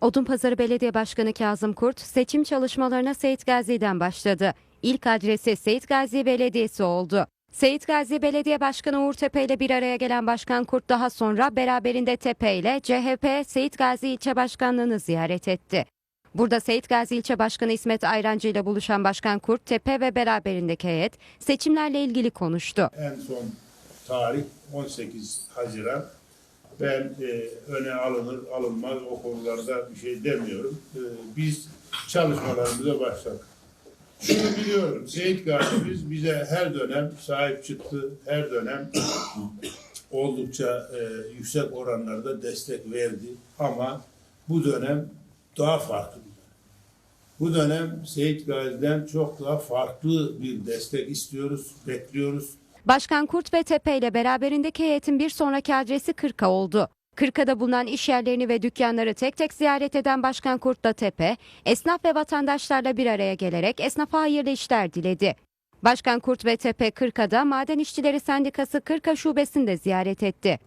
Odunpazarı Belediye Başkanı Kazım Kurt seçim çalışmalarına Seyit Gazi'den başladı. İlk adresi Seyit Gazi Belediyesi oldu. Seyit Gazi Belediye Başkanı Uğur Tepe ile bir araya gelen Başkan Kurt daha sonra beraberinde Tepe ile CHP Seyit Gazi İlçe Başkanlığı'nı ziyaret etti. Burada Seyit Gazi İlçe Başkanı İsmet Ayrancı ile buluşan Başkan Kurt, Tepe ve beraberindeki heyet seçimlerle ilgili konuştu. En son tarih 18 Haziran. Ben e, öne alınır alınmaz o konularda bir şey demiyorum. E, biz çalışmalarımıza başladık. Şunu biliyorum, Seyit Gazi'miz bize her dönem sahip çıktı, her dönem oldukça e, yüksek oranlarda destek verdi. Ama bu dönem daha farklı. Bu dönem Seyit Gazi'den çok daha farklı bir destek istiyoruz, bekliyoruz. Başkan Kurt ve Tepe ile beraberindeki heyetin bir sonraki adresi Kırka oldu. Kırka'da bulunan iş yerlerini ve dükkanları tek tek ziyaret eden Başkan Kurt'la Tepe, esnaf ve vatandaşlarla bir araya gelerek esnafa hayırlı işler diledi. Başkan Kurt ve Tepe Kırka'da Maden İşçileri Sendikası Kırka Şubesi'ni de ziyaret etti.